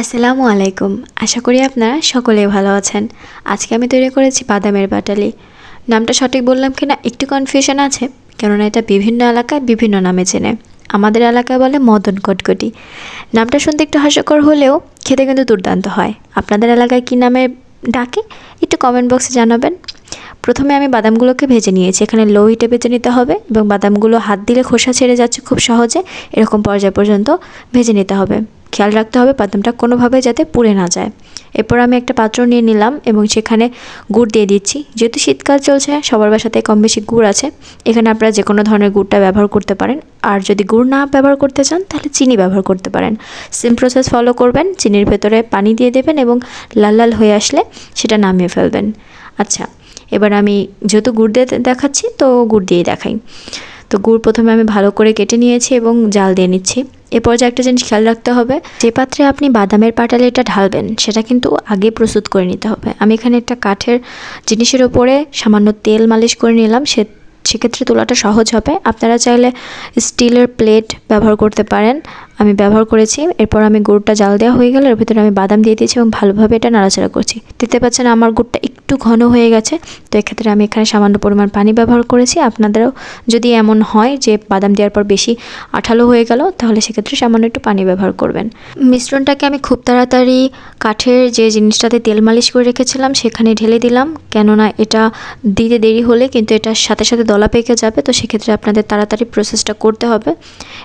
আসসালামু আলাইকুম। আশা করি আপনারা সকলেই ভালো আছেন। আজকে আমি তৈরি করেছি বাদামের বাটালি। নামটা সঠিক বললাম কি না একটু কনফিউশন আছে, কেননা এটা বিভিন্ন এলাকায় বিভিন্ন নামে চেনে। আমাদের এলাকায় বলে মদন কটকটি। নামটা শুনতে একটু হাস্যকর হলেও খেতে কিন্তু দুর্দান্ত হয়। আপনাদের এলাকায় কী নামে ডাকে? একটু কমেন্ট বক্সে জানাবেন। প্রথমে আমি বাদামগুলোকে ভেজে নিয়েছি। এখানে লো হিটে ভেজে নিতে হবে এবং বাদামগুলো হাত দিলে খোসা ছেড়ে যাচ্ছে খুব সহজে। এরকম পর্যায় পর্যন্ত ভেজে নিতে হবে। খেয়াল রাখতে হবে বাদামটা কোনোভাবে যাতে পুড়ে না যায়। এরপর আমি একটা পাত্র নিয়ে নিলাম এবং সেখানে গুড় দিয়ে দিচ্ছি। যেহেতু শীতকাল চলছে, সবার বাসাতে কম বেশি গুড় আছে। এখানে আপনারা যে কোনো ধরনের গুড়টা ব্যবহার করতে পারেন। আর যদি গুড় না ব্যবহার করতে চান, তাহলে চিনি ব্যবহার করতে পারেন। সেম প্রসেস ফলো করবেন, চিনির ভেতরে পানি দিয়ে দেবেন এবং লাল লাল হয়ে আসলে সেটা নামিয়ে ফেলবেন। আচ্ছা এবার আমি যেহেতু গুড় দিয়ে দেখাচ্ছি, তো গুড় দিয়েই দেখাই। তো গুড় প্রথমে আমি ভালো করে কেটে নিয়েছি এবং জাল দিয়ে নিচ্ছি। এ পর্যায়ে একটা জিনিস খেয়াল রাখতে হবে, যে পাত্রে আপনি বাদামের পাটালিটা ঢালবেন, সেটা কিন্তু আগে প্রস্তুত করে নিতে হবে। আমি এখানে একটা কাঠের জিনিসের ওপরে সামান্য তেল মালিশ করে নিলাম, সে, সেক্ষেত্রে তোলাটা সহজ হবে। আপনারা চাইলে স্টিলের প্লেট ব্যবহার করতে পারেন আমি ব্যবহার করেছি, এরপর আমি গুড়টা জাল দেওয়া হয়ে গেলে, এর ভিতরে আমি বাদাম দিয়ে দিয়েছি এবং ভালোভাবে এটা নাড়াচাড়া করছি। দেখতে পাচ্ছেন আমার গুড়টা একটু ঘন হয়ে গেছে, তো এক্ষেত্রে আমি এখানে সামান্য পরিমাণ পানি ব্যবহার করেছি। আপনাদেরও যদি এমন হয় যে বাদাম দেওয়ার পর বেশি আঠালো হয়ে গেল, তাহলে সেক্ষেত্রে সামান্য একটু পানি ব্যবহার করবেন। মিশ্রণটাকে আমি খুব তাড়াতাড়ি কাঠের যে জিনিসটাতে তেল মালিশ করে রেখেছিলাম, সেখানে ঢেলে দিলাম। কেননা এটা দিতে দেরি হলে কিন্তু এটার সাথে সাথে দলা পেকে যাবে, তো সেক্ষেত্রে আপনাদের তাড়াতাড়ি প্রসেসটা করতে হবে।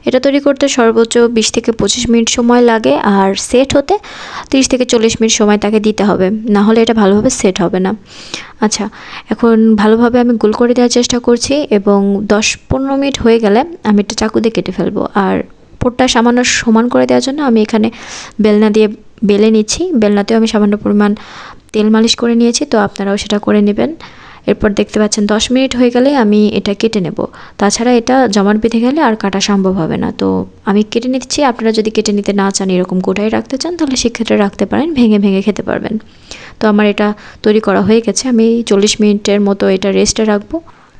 এটা তৈরি করতে সর্বোচ্চ বিশ থেকে পঁচিশ মিনিট সময় লাগে আর সেট হতে তিরিশ থেকে চল্লিশ মিনিট সময় তাকে দিতে হবে। না হলে এটা ভালোভাবে সেট হবে না। আচ্ছা এখন ভালোভাবে আমি গোল করে দেওয়ার চেষ্টা করছি এবং দশ পনেরো মিনিট হয়ে গেলে আমি একটা চাকু দিয়ে কেটে ফেলব। আর উপরটা সামান্য সমান করে দেওয়ার জন্য আমি এখানে বেলনা দিয়ে বেলে নিচ্ছি। বেলনাতেও আমি সামান্য পরিমাণ তেল মালিশ করে নিয়েছি, তো আপনারাও সেটা করে নেবেন। এরপর দেখতে পাচ্ছেন দশ মিনিট হয়ে গেলে আমি এটা কেটে নেব। তাছাড়া এটা জমাট বেঁধে গেলে আর কাটা সম্ভব হবে না। তো আমি কেটে নিচ্ছি। আপনারা যদি কেটে নিতে না চান, এরকম গোটাই রাখতে চান, তাহলে সেক্ষেত্রে রাখতে পারেন, ভেঙে ভেঙে খেতে পারবেন। তো আমার এটা তৈরি করা হয়ে গেছে। আমি চল্লিশ মিনিটের মতো এটা রেস্টে রাখব।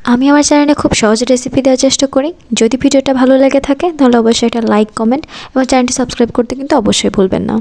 আমি আমার চ্যানেলে খুব সহজ রেসিপি দেওয়ার চেষ্টা করি। যদি ভিডিওটা ভালো লেগে থাকে, তাহলে অবশ্যই একটা লাইক কমেন্ট এবং চ্যানেলটি সাবস্ক্রাইব করতে কিন্তু অবশ্যই ভুলবেন না।